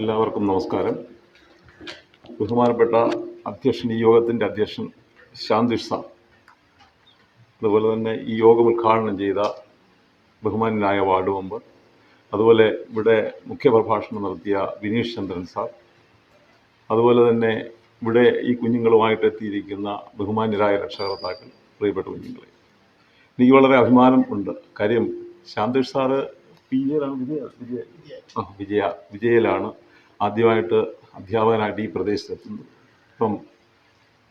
എല്ലാവർക്കും നമസ്കാരം. ബഹുമാനപ്പെട്ട അധ്യക്ഷൻ ഈ യോഗത്തിന്റെ അധ്യക്ഷൻ ശാന്തിഷ് സാർ അതുപോലെ തന്നെ ഈ യോഗം ഉദ്ഘാടനം ചെയ്ത ബഹുമാനായ വാർഡ് മെമ്പർ. അതുപോലെ ഇവിടെ മുഖ്യപ്രഭാഷണം നടത്തിയ വിനീഷ് ചന്ദ്രൻ സാർ. അതുപോലെ തന്നെ ഇവിടെ ഈ കുഞ്ഞുങ്ങളുമായിട്ട് എത്തിയിരിക്കുന്ന ബഹുമാന്യരായ രക്ഷകർത്താക്കൾ പ്രിയപ്പെട്ട കുഞ്ഞുങ്ങളെ. എനിക്ക് വളരെ അഭിമാനം ഉണ്ട്. കാര്യം ശാന്തേഷ് സാറ് പി വിജയ വിജയ. വിജയ വിജയയിലാണ്. ആദ്യമായിട്ട് അധ്യാപകനായിട്ട് ഈ പ്രദേശത്തെത്തുന്നത് അപ്പം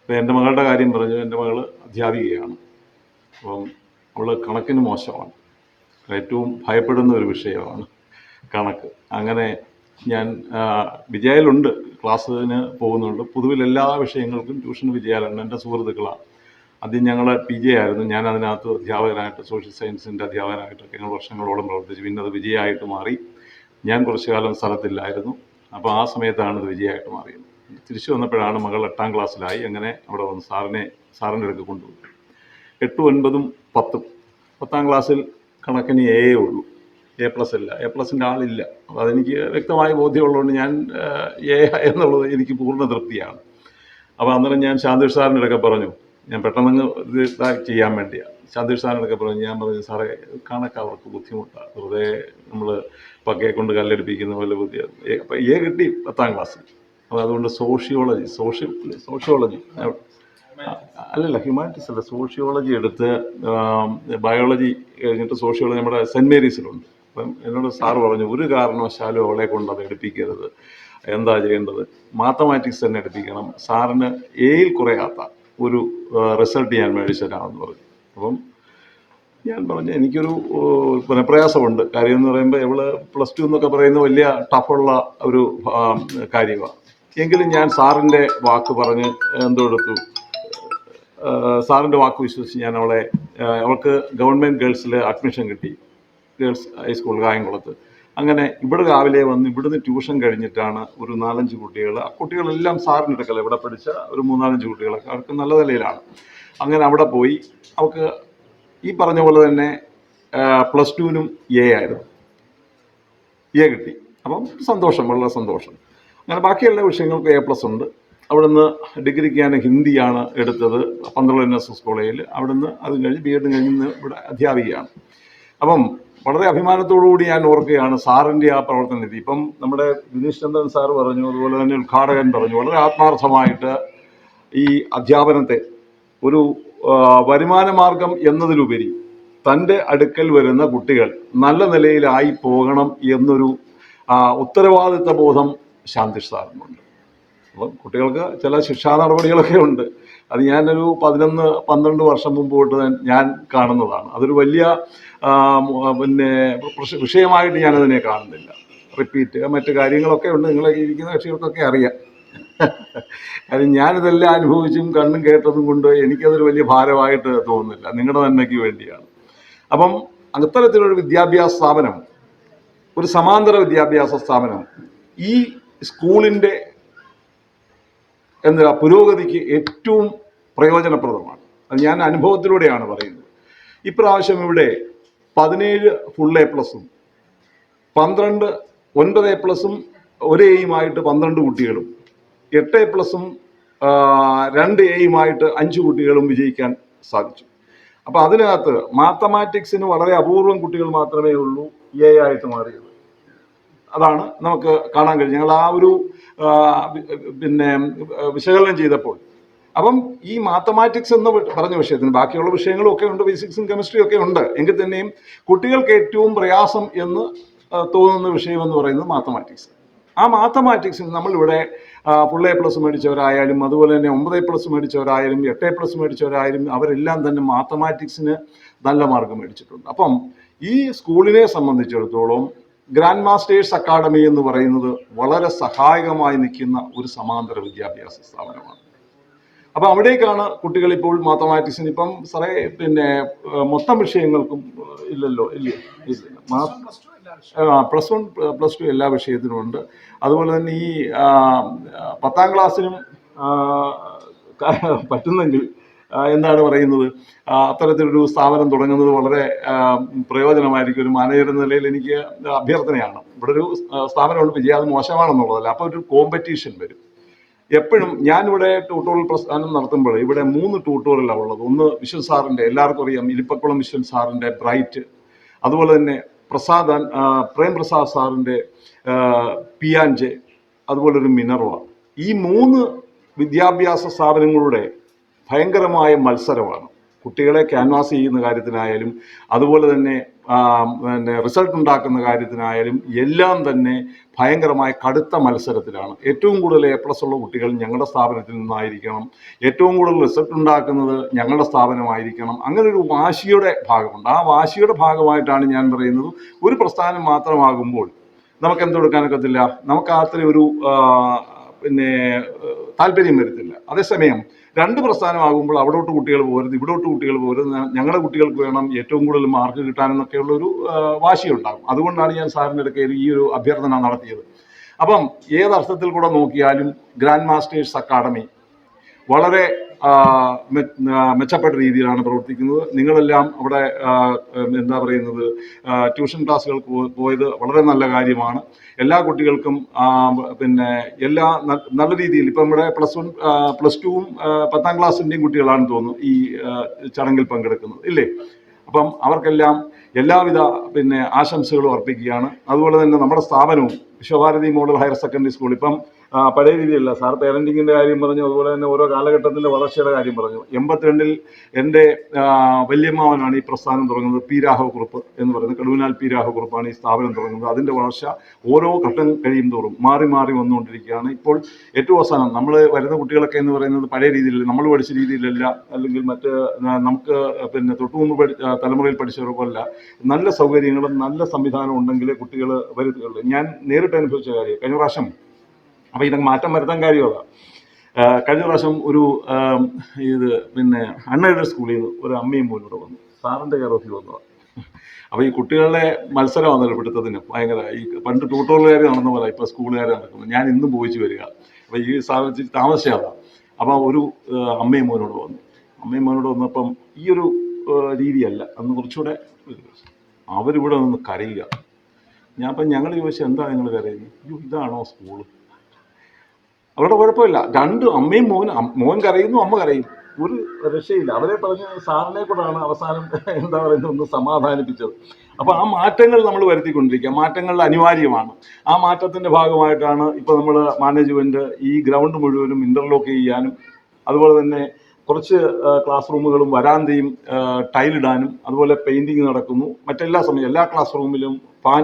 ഇപ്പം എന്റെ മകളുടെ കാര്യം പറഞ്ഞു എന്റെ മകൾ അധ്യാപികയാണ്. അപ്പം അവൾ കണക്കിന് മോശമാണ്. ഏറ്റവും ഭയപ്പെടുന്ന ഒരു വിഷയമാണ് കണക്ക്. അങ്ങനെ ഞാൻ വിജയലുണ്ട് ക്ലാസ്സിന് പോകുന്നുണ്ട്. പൊതുവിൽ എല്ലാ വിഷയങ്ങൾക്കും ട്യൂഷൻ വിജയാലുണ്ട് എന്റെ സുഹൃത്തുക്കളാണ്. ആദ്യം ഞങ്ങൾ പി ജെ ആയിരുന്നു. ഞാൻ അതിനകത്ത് അധ്യാപകനായിട്ട് സോഷ്യൽ സയൻസിന്റെ അധ്യാപകനായിട്ടൊക്കെ ഞങ്ങൾ വർഷങ്ങളോളം പ്രവർത്തിച്ചു. പിന്നെ അത് വിജയമായിട്ട് മാറി. ഞാൻ കുറച്ചു കാലം സ്ഥലത്തില്ലായിരുന്നു. അപ്പോൾ ആ സമയത്താണ് ഇത് വിജയമായിട്ട് മാറിയത്. തിരിച്ചു വന്നപ്പോഴാണ് മകൾ എട്ടാം ക്ലാസ്സിലായി. അങ്ങനെ അവിടെ വന്ന് സാറിനെ സാറിന്റെ അടുക്ക് കൊണ്ടുപോയി. എട്ടും ഒൻപതും പത്തും. പത്താം ക്ലാസ്സിൽ കണക്കിന് എ ഉള്ളൂ. എ പ്ലസ് ഇല്ല. എ പ്ലസിന്റെ ആളില്ല. അപ്പോൾ അതെനിക്ക് വ്യക്തമായ ബോധ്യമുള്ളതുകൊണ്ട് ഞാൻ എ എന്നുള്ളത് എനിക്ക് പൂർണ തൃപ്തിയാണ്. അപ്പോൾ അന്നേരം ഞാൻ ശാന്തി സാറിന്റെ അടുക്കെ പറഞ്ഞു ഞാൻ പെട്ടെന്ന് ഇത് ചെയ്യാൻ വേണ്ടിയാണ് ശാന്തീഷ് സാറിനൊക്കെ പറഞ്ഞു. ഞാൻ പറഞ്ഞു സാറേ കണക്ക് അവർക്ക് ബുദ്ധിമുട്ടാണ്. വെറുതെ നമ്മൾ പക്കയെ കൊണ്ട് കല്ലെടുപ്പിക്കുന്ന പോലെ ബുദ്ധി അപ്പം എ കിട്ടി പത്താം ക്ലാസ്സിൽ അപ്പോൾ അതുകൊണ്ട് സോഷ്യോളജി സോഷ്യൽ സോഷ്യോളജി. അല്ലല്ല ഹ്യൂമാനിറ്റീസ് അല്ല സോഷ്യോളജി എടുത്ത് ബയോളജി കഴിഞ്ഞിട്ട് സോഷ്യോളജി നമ്മുടെ സെന്റ് മേരീസിലുണ്ട്. അപ്പം എന്നോട് സാറ് പറഞ്ഞു ഒരു കാരണവശാലും അവളെ കൊണ്ട് അത് എടുപ്പിക്കരുത്. എന്താ ചെയ്യേണ്ടത്? മാത്തമാറ്റിക്സ് തന്നെ എടുപ്പിക്കണം. സാറിന് എയിൽ കുറയാത്ത ഒരു റിസൾട്ട് ഞാൻ മേടിച്ചു തരാമെന്ന് പറഞ്ഞു. അപ്പം ഞാൻ പറഞ്ഞു എനിക്കൊരു പുനഃപ്രയാസമുണ്ട് കാര്യം എന്ന് പറയുമ്പോൾ ഇവൾ പ്ലസ് ടു എന്നൊക്കെ പറയുന്ന വലിയ ടഫുള്ള ഒരു കാര്യമാണ് എങ്കിലും ഞാൻ സാറിന്റെ വാക്ക് പറഞ്ഞ് എന്തോ എടുത്തു ഏഹ്, സാറിന്റെ വാക്ക് വിശ്വസിച്ച് ഞാൻ അവളെ അവൾക്ക് ഗവൺമെന്റ് ഗേൾസിൽ അഡ്മിഷൻ കിട്ടി. ഗേൾസ് ഹൈസ്കൂൾ കായംകുളത്ത്. അങ്ങനെ ഇവിടെ രാവിലെ വന്ന് ഇവിടുന്ന് ട്യൂഷൻ കഴിഞ്ഞിട്ടാണ് ഒരു നാലഞ്ച് കുട്ടികൾ ആ കുട്ടികളെല്ലാം സാറിന്റെ അടുക്കല ഇവിടെ പഠിച്ച ഒരു മൂന്നാലഞ്ച് കുട്ടികളൊക്കെ അവർക്ക് നല്ല നിലയിലാണ്. അങ്ങനെ അവിടെ പോയി. അവൾക്ക് ഈ പറഞ്ഞ പോലെ തന്നെ പ്ലസ് ടുവിനും എ ആയിരുന്നു. എ കിട്ടി. അപ്പം സന്തോഷം വളരെ സന്തോഷം. അങ്ങനെ ബാക്കിയുള്ള വിഷയങ്ങൾക്ക് എ പ്ലസ് ഉണ്ട്. അവിടുന്ന് ഡിഗ്രിക്ക് ഞാൻ ഹിന്ദിയാണ് എടുത്തത്. പന്ത്രണ്ട് എൻ എസ് എസ് കോളേജിൽ അവിടുന്ന് അത് കഴിഞ്ഞ് ബി എഡ് കഴിഞ്ഞ് ഇവിടെ അധ്യാപികയാണ്. അപ്പം വളരെ അഭിമാനത്തോടുകൂടി ഞാൻ ഓർക്കുകയാണ് സാറിന്റെ ആ പ്രവർത്തന രീതി ഇപ്പം നമ്മുടെ ദിനേശ് ചന്ദ്രൻ സാർ പറഞ്ഞു അതുപോലെ തന്നെ ഉദ്ഘാടകൻ പറഞ്ഞു വളരെ ആത്മാർത്ഥമായിട്ട് ഈ അധ്യാപനത്തെ ഒരു വരുമാന മാർഗം എന്നതിലുപരി തന്റെ അടുക്കൽ വരുന്ന കുട്ടികൾ നല്ല നിലയിലായി പോകണം എന്നൊരു ഉത്തരവാദിത്വ ബോധം ശാന്തി സാറിനുണ്ട്. അപ്പം കുട്ടികൾക്ക് ചില ശിക്ഷാ നടപടികളൊക്കെ ഉണ്ട്. അത് ഞാനൊരു പതിനൊന്ന് പന്ത്രണ്ട് വർഷം മുമ്പ് തൊട്ട് ഞാൻ- കാണുന്നതാണ്. അതൊരു വലിയ പിന്നെ വിഷയമായിട്ട് ഞാനതിനെ കാണുന്നില്ല. റിപ്പീറ്റ് മറ്റു കാര്യങ്ങളൊക്കെ ഉണ്ട്. നിങ്ങളെ ഇരിക്കുന്ന കക്ഷികൾക്കൊക്കെ അറിയാം. കാര്യം ഞാനിതെല്ലാം അനുഭവിച്ചും കണ്ണും കേട്ടതും കൊണ്ട് എനിക്കതൊരു വലിയ ഭാരമായിട്ട് തോന്നുന്നില്ല. നിങ്ങളുടെ നന്മയ്ക്ക് വേണ്ടിയാണ്. അപ്പം അത്തരത്തിലൊരു വിദ്യാഭ്യാസ സ്ഥാപനം ഒരു സമാന്തര വിദ്യാഭ്യാസ സ്ഥാപനം ഈ സ്കൂളിന്റെ എന്താ പുരോഗതിക്ക് ഏറ്റവും പ്രയോജനപ്രദമാണ്. അത് ഞാൻ അനുഭവത്തിലൂടെയാണ് പറയുന്നത്. ഇപ്രാവശ്യം ഇവിടെ പതിനേഴ് ഫുൾ എ പ്ലസും പന്ത്രണ്ട് ഒൻപത് എ പ്ലസും ഒരേയുമായിട്ട് പന്ത്രണ്ട് കുട്ടികളും എട്ട് എ പ്ലസും രണ്ട് എയുമായിട്ട് അഞ്ച് കുട്ടികളും വിജയിക്കാൻ സാധിച്ചു. അപ്പോൾ അതിനകത്ത് മാത്തമാറ്റിക്സിന് വളരെ അപൂർവം കുട്ടികൾ മാത്രമേ ഉള്ളൂ എ ആയിട്ട് മാറിയത്. അതാണ് നമുക്ക് കാണാൻ കഴിഞ്ഞത് ഞങ്ങൾ ആ ഒരു പിന്നെ വിശകലനം ചെയ്തപ്പോൾ. അപ്പം ഈ മാത്തമാറ്റിക്സ് എന്ന് പറഞ്ഞ വിഷയത്തിന് ബാക്കിയുള്ള വിഷയങ്ങളും ഒക്കെ ഉണ്ട് ഫിസിക്സും കെമിസ്ട്രിയും ഒക്കെ ഉണ്ട്. എങ്കിൽ തന്നെയും കുട്ടികൾക്ക് ഏറ്റവും പ്രയാസം എന്ന് തോന്നുന്ന വിഷയം എന്ന് പറയുന്നത് മാത്തമാറ്റിക്സ്. ആ മാത്തമാറ്റിക്സിൽ നമ്മളിവിടെ ഫുൾ എ പ്ലസ് മേടിച്ചവരായാലും അതുപോലെ തന്നെ ഒമ്പത് പ്ലസ് മേടിച്ചവരായാലും എട്ട് പ്ലസ് മേടിച്ചവരായാലും അവരെല്ലാം തന്നെ മാത്തമാറ്റിക്സിന് നല്ല മാർക്ക് മേടിച്ചിട്ടുണ്ട്. അപ്പം ഈ സ്കൂളിനെ സംബന്ധിച്ചിടത്തോളം ഗ്രാൻഡ് മാസ്റ്റേഴ്സ് അക്കാഡമി എന്ന് പറയുന്നത് വളരെ സഹായകമായി നിൽക്കുന്ന ഒരു സമാന്തര വിദ്യാഭ്യാസ സ്ഥാപനമാണ്. അപ്പൊ അവിടേക്കാണ് കുട്ടികൾ ഇപ്പോൾ മാത്തമാറ്റിക്സിന് ഇപ്പം സാറേ പിന്നെ മൊത്തം വിഷയങ്ങൾക്കും ഇല്ലല്ലോ ഇല്ലേ ഇല്ല. മാ- പ്ലസ് വൺ പ്ലസ് ടു എല്ലാ വിഷയത്തിനും ഉണ്ട്. അതുപോലെ തന്നെ ഈ പത്താം ക്ലാസ്സിനും പറ്റുന്നെങ്കിൽ എന്താണ് പറയുന്നത്? അത്തരത്തിലൊരു സ്ഥാപനം തുടങ്ങുന്നത് വളരെ പ്രയോജനമായിരിക്കും. ഒരു മാനേജർ എന്ന നിലയിൽ എനിക്ക് അഭ്യർത്ഥനയാണ്. ഇവിടെ ഒരു സ്ഥാപനമുണ്ട്. വിജയം മോശമാണെന്നുള്ളതല്ല. അപ്പോൾ ഒരു കോമ്പറ്റീഷൻ വരും. എപ്പോഴും ഞാനിവിടെ ട്യൂട്ടോറിയൽ പ്രസ്ഥാനം നടത്തുമ്പോൾ ഇവിടെ മൂന്ന് ട്യൂട്ടോറിയലാണ് ഉള്ളത്. ഒന്ന് വിശ്വൻ സാറിന്റെ എല്ലാവർക്കും അറിയാം. ഇലിപ്പക്കുളം വിശ്വൻ സാറിന്റെ ബ്രൈറ്റ്. അതുപോലെ തന്നെ പ്രസാദ് പ്രേംപ്രസാദ് ആ, പ്രേം പ്രസാദ് സാറിന്റെ പിയാഞ്ചെ അതുപോലൊരു മിനർവ. ഈ മൂന്ന് വിദ്യാഭ്യാസ സ്ഥാപനങ്ങളുടെ ഭയങ്കരമായ മത്സരമാണ്. കുട്ടികളെ ക്യാൻവാസ് ചെയ്യുന്ന കാര്യത്തിനായാലും അതുപോലെ തന്നെ പിന്നെ റിസൾട്ട് ഉണ്ടാക്കുന്ന കാര്യത്തിനായാലും എല്ലാം തന്നെ ഭയങ്കരമായ കടുത്ത മത്സരത്തിലാണ്. ഏറ്റവും കൂടുതൽ എ പ്ലസ് ഉള്ള കുട്ടികൾ ഞങ്ങളുടെ സ്ഥാപനത്തിൽ നിന്നായിരിക്കണം. ഏറ്റവും കൂടുതൽ റിസൾട്ട് ഉണ്ടാക്കുന്നത് ഞങ്ങളുടെ സ്ഥാപനമായിരിക്കണം. അങ്ങനെ ഒരു വാശിയുടെ ഭാഗമുണ്ട്. ആ വാശിയുടെ ഭാഗമായിട്ടാണ് ഞാൻ പറയുന്നത്. ഒരു പ്രസ്ഥാനം മാത്രമാകുമ്പോൾ നമുക്ക് എന്തെടുക്കാനൊക്കത്തില്ല നമുക്ക് അത്രയും ഒരു പിന്നെ താല്പര്യം വരത്തില്ല. അതേസമയം രണ്ട് പ്രസ്ഥാനമാകുമ്പോൾ അവിടോട്ട് കുട്ടികൾ പോകരുത് ഇവിടോട്ട് കുട്ടികൾ പോകരുത് ഞങ്ങളുടെ കുട്ടികൾക്ക് വേണം ഏറ്റവും കൂടുതൽ മാർക്ക് കിട്ടാനെന്നൊക്കെയുള്ള ഒരു വാശി ഉണ്ടാകും അതുകൊണ്ടാണ് ഞാൻ സാറിന്റെ അടുക്കൽ ഈ ഒരു അഭ്യർത്ഥന നടത്തിയത്. അപ്പം ഏതർത്ഥത്തിൽ കൂടെ നോക്കിയാലും ഗ്രാൻഡ് മാസ്റ്റേഴ്സ് അക്കാഡമി വളരെ മെച്ചപ്പെട്ട രീതിയിലാണ് പ്രവർത്തിക്കുന്നത്. നിങ്ങളെല്ലാം അവിടെ എന്താ പറയുന്നത് ട്യൂഷൻ ക്ലാസ്സുകൾക്ക് പോയത് വളരെ നല്ല കാര്യമാണ്. എല്ലാ കുട്ടികൾക്കും പിന്നെ എല്ലാ നല്ല രീതിയിൽ ഇപ്പം ഇവിടെ പ്ലസ് വൺ പ്ലസ് ടുവും പത്താം ക്ലാസ്സിന്റെയും കുട്ടികളാണെന്ന് തോന്നുന്നു ഈ ചടങ്ങിൽ പങ്കെടുക്കുന്നത് ഇല്ലേ? അപ്പം അവർക്കെല്ലാം എല്ലാവിധ പിന്നെ ആശംസകളും അർപ്പിക്കുകയാണ്. അതുപോലെ തന്നെ നമ്മുടെ സ്ഥാപനവും Vishwabharati model higher secondary school ഇപ്പം പഴയ രീതിയിലല്ല സാർ പേരന്റിങ്ങിന്റെ കാര്യം പറഞ്ഞു അതുപോലെ തന്നെ ഓരോ കാലഘട്ടത്തിന്റെ വളർച്ചയുടെ കാര്യം പറഞ്ഞു. എൺപത്തിരണ്ടിൽ എന്റെ വല്യമ്മാവനാണ് ഈ പ്രസ്ഥാനം തുടങ്ങുന്നത്. പി രാഘവക്കുറുപ്പ് എന്ന് പറയുന്നത് കടുവിനാൽ പി രാഘവക്കുറുപ്പാണ് ഈ സ്ഥാപനം തുടങ്ങുന്നത്. അതിന്റെ വളർച്ച ഓരോ ഘട്ടം കഴിയും തോറും മാറി മാറി വന്നുകൊണ്ടിരിക്കുകയാണ്. ഇപ്പോൾ ഏറ്റവും അവസാനം നമ്മൾ വരുന്ന കുട്ടികളൊക്കെ എന്ന് പറയുന്നത് പഴയ രീതിയിൽ നമ്മൾ പഠിച്ച രീതിയിലല്ല. അല്ലെങ്കിൽ മറ്റ് നമുക്ക് പിന്നെ തൊട്ടു മുമ്പ് പഠി തലമുറയിൽ പഠിച്ചവരെ പോലല്ല. നല്ല സൗകര്യങ്ങളും നല്ല സംവിധാനവും ഉണ്ടെങ്കിലേ കുട്ടികൾ വരുത്തുകയുള്ളൂ ഞാൻ നേരിട്ട് അനുഭവിച്ച കാര്യം കഴിഞ്ഞ പ്രാവശ്യം അപ്പോൾ ഇതൊക്കെ മാറ്റം വരുത്താൻ കാര്യമാണ് കഴിഞ്ഞ പ്രാവശ്യം ഒരു ഇത് പിന്നെ അൺഎയ്ഡഡ് സ്കൂളിൽ നിന്ന് ഒരു അമ്മയും മോനും വന്നു. സാറിന്റെ കെയർ ഓഫിൽ വന്നതാണ് അപ്പോൾ ഈ കുട്ടികളുടെ മത്സരമാണല്ലോ പിടുത്തത്തിന് ഭയങ്കര ഈ പണ്ട് ട്യൂട്ടോറിയലുകാർ നടന്ന പോലെ ഇപ്പോൾ സ്കൂളുകാർ നടക്കുന്നു. ഞാൻ ഇന്നും പോയിച്ചു വരിക. അപ്പോൾ ഈ സാഹചര്യത്തിൽ താമസിച്ചാണ് അപ്പോൾ ഒരു അമ്മയും മോനോട് വന്നു. അമ്മയും മോനോട് വന്നപ്പം ഈ ഒരു രീതിയല്ല. അന്ന് കുറച്ചുകൂടെ അവരിവിടെ നിന്ന് കരയുക. ഞാൻ അപ്പം ഞങ്ങൾ ചോദിച്ചാൽ എന്താ നിങ്ങൾ കരയുന്നത് അയ്യോ ഇതാണോ സ്കൂൾ? അവരുടെ കുഴപ്പമില്ല. രണ്ട് അമ്മയും മോനും മോൻ കരയുന്നു അമ്മ കരയും. ഒരു രക്ഷയില്ല. അവരെ പറഞ്ഞ സാറിനെ കൂടാണ് അവസാനം എന്താ പറയുന്നത് ഒന്ന് സമാധാനിപ്പിച്ചത്. അപ്പോൾ ആ മാറ്റങ്ങൾ നമ്മൾ വരുത്തിക്കൊണ്ടിരിക്കുക. മാറ്റങ്ങൾ അനിവാര്യമാണ്. ആ മാറ്റത്തിന്റെ ഭാഗമായിട്ടാണ് ഇപ്പോൾ നമ്മൾ മാനേജ്മെന്റ് ഈ ഗ്രൗണ്ട് മുഴുവനും ഇന്റർലോക്ക് ചെയ്യാനും അതുപോലെ തന്നെ കുറച്ച് ക്ലാസ് റൂമുകളും വരാന്തയും ടൈലിടാനും അതുപോലെ പെയിന്റിങ് നടക്കുന്നു. മറ്റെല്ലാ സമയം എല്ലാ ക്ലാസ് റൂമിലും ഫാൻ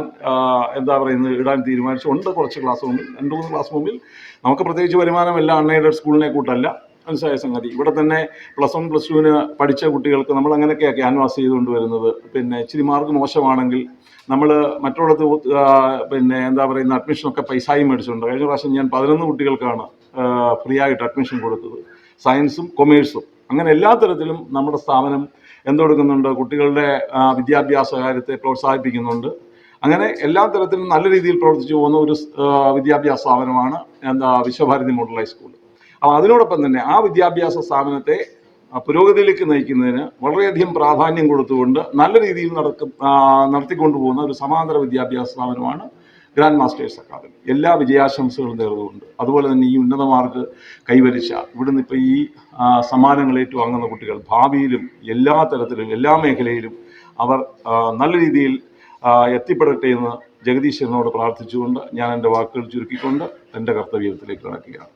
എന്താ പറയുന്നത് ഇടാൻ തീരുമാനിച്ചുണ്ട് കുറച്ച് ക്ലാസ് റൂമിൽ രണ്ട് മൂന്ന് ക്ലാസ് റൂമിൽ നമുക്ക് പ്രത്യേകിച്ച് വരുമാനമല്ല അൺഎയ്ഡഡ് സ്കൂളിനെ കൂട്ടല്ല. മനസ്സിലായ സംഗതി. ഇവിടെ തന്നെ പ്ലസ് വൺ പ്ലസ് ടുവിന് പഠിച്ച കുട്ടികൾക്ക് നമ്മൾ അങ്ങനെയൊക്കെയാണ് ക്യാൻവാസ് ചെയ്തുകൊണ്ട് വരുന്നത്. പിന്നെ ഇച്ചിരി മാർക്ക് മോശമാണെങ്കിൽ നമ്മൾ മറ്റുള്ളത് പിന്നെ എന്താ പറയുന്ന അഡ്മിഷനൊക്കെ പൈസയും മേടിച്ചിട്ടുണ്ട്. കഴിഞ്ഞ പ്രാവശ്യം ഞാൻ പതിനൊന്ന് കുട്ടികൾക്കാണ് ഫ്രീ ആയിട്ട് അഡ്മിഷൻ കൊടുത്തത്. സയൻസും കൊമേഴ്സും. അങ്ങനെ എല്ലാ തരത്തിലും നമ്മുടെ സ്ഥാപനം എന്തെടുക്കുന്നുണ്ട് കുട്ടികളുടെ വിദ്യാഭ്യാസ കാര്യത്തെ പ്രോത്സാഹിപ്പിക്കുന്നുണ്ട്. അങ്ങനെ എല്ലാ തരത്തിലും നല്ല രീതിയിൽ പ്രവർത്തിച്ചു പോകുന്ന ഒരു വിദ്യാഭ്യാസ സ്ഥാപനമാണ് എന്താ വിശ്വഭാരതി മോഡൽ ഹൈസ്കൂൾ അപ്പോൾ അതിനോടൊപ്പം തന്നെ ആ വിദ്യാഭ്യാസ സ്ഥാപനത്തെ പുരോഗതിയിലേക്ക് നയിക്കുന്നതിന് വളരെയധികം പ്രാധാന്യം കൊടുത്തുകൊണ്ട് നല്ല രീതിയിൽ നടക്കും ആ, നടത്തിക്കൊണ്ടു പോകുന്ന ഒരു സമാന്തര വിദ്യാഭ്യാസ സ്ഥാപനമാണ് ഗ്രാൻഡ് മാസ്റ്റേഴ്സ് അക്കാദമി എല്ലാ വിജയാശംസകളും നേർന്നുകൊണ്ട് അതുപോലെ തന്നെ ഈ ഉന്നതമാർക്ക് കൈവരിച്ച ഇവിടുന്ന് ഇപ്പോൾ ഈ സമ്മാനങ്ങൾ ഏറ്റുവാങ്ങുന്ന കുട്ടികൾ ഭാവിയിലും എല്ലാ തരത്തിലും എല്ലാ മേഖലയിലും അവർ നല്ല രീതിയിൽ എത്തിപ്പെടട്ടെ എന്ന് ജഗദീശ്വരനോട് പ്രാർത്ഥിച്ചുകൊണ്ട് ഞാൻ എന്റെ വാക്കുകൾ ചുരുക്കിക്കൊണ്ട് എന്റെ കർത്തവ്യത്തിലേക്ക് കടക്കുകയാണ്.